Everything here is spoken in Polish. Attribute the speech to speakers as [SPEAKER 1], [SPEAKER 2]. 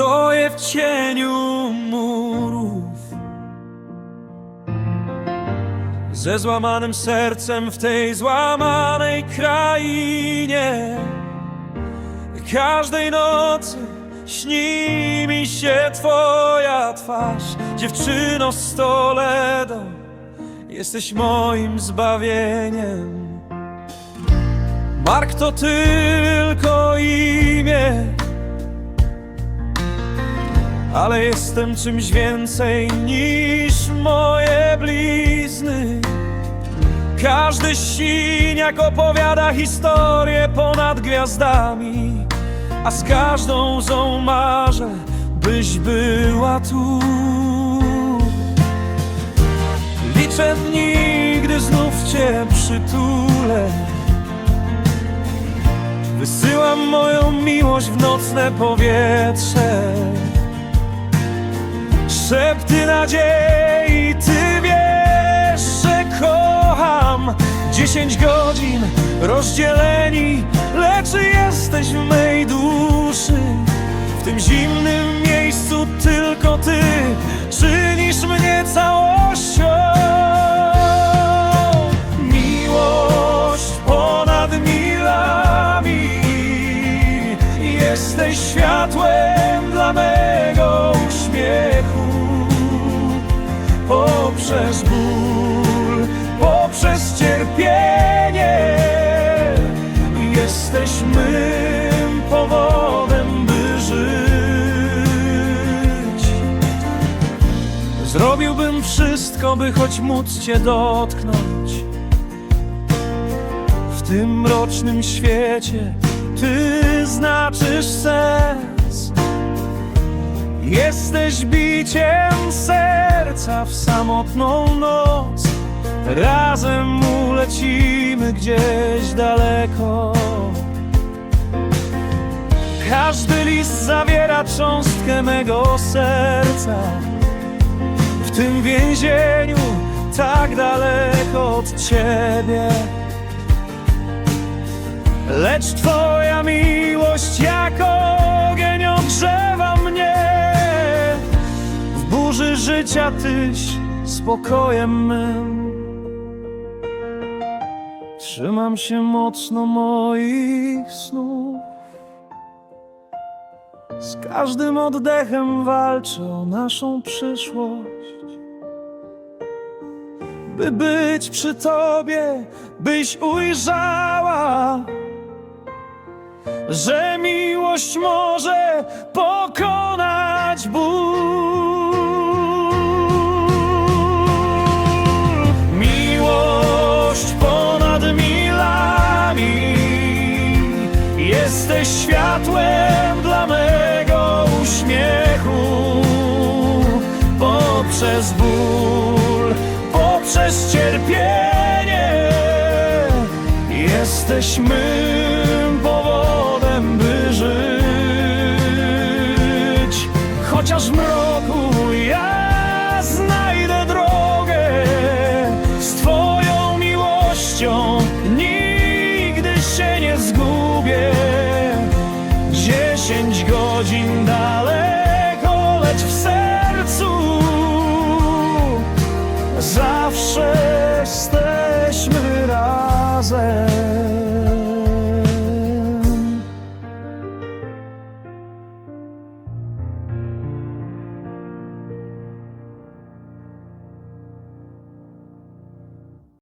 [SPEAKER 1] Stoję w cieniu murów. Ze złamanym sercem w tej złamanej krainie. Każdej nocy śni mi się twoja twarz. Dziewczyno z Toledo Jesteś moim zbawieniem. Mark to tylko imię Ale jestem czymś więcej niż moje blizny. Każdy siniak opowiada historię ponad gwiazdami A z każdą łzą marzę, byś była tu. Liczę dni, gdy znów cię przytulę. Wysyłam moją miłość w nocne powietrze Szepty nadziei, ty wiesz, że kocham. Dziesięć godzin rozdzieleni, lecz jesteś w mej duszy. W tym zimnym miejscu tylko ty czynisz mnie całością. Miłość ponad milami. Jesteś światłem dla mego uśmiechu Poprzez ból, poprzez cierpienie Jesteś mym powodem, by żyć. Zrobiłbym wszystko, by choć móc Cię dotknąć. W tym mrocznym świecie Ty znaczysz sens Jesteś biciem serca w samotną noc. Razem ulecimy gdzieś daleko. Każdy list zawiera cząstkę mego serca. W tym więzieniu tak daleko od ciebie. Lecz twoja miłość jak życia tyś spokojem mym. Trzymam się mocno moich snów. Z każdym oddechem walczę o naszą przyszłość. By być przy tobie, byś ujrzała, że miłość może pokonać ból. Jesteś światłem dla mego uśmiechu. Poprzez ból, poprzez cierpienie, jesteś my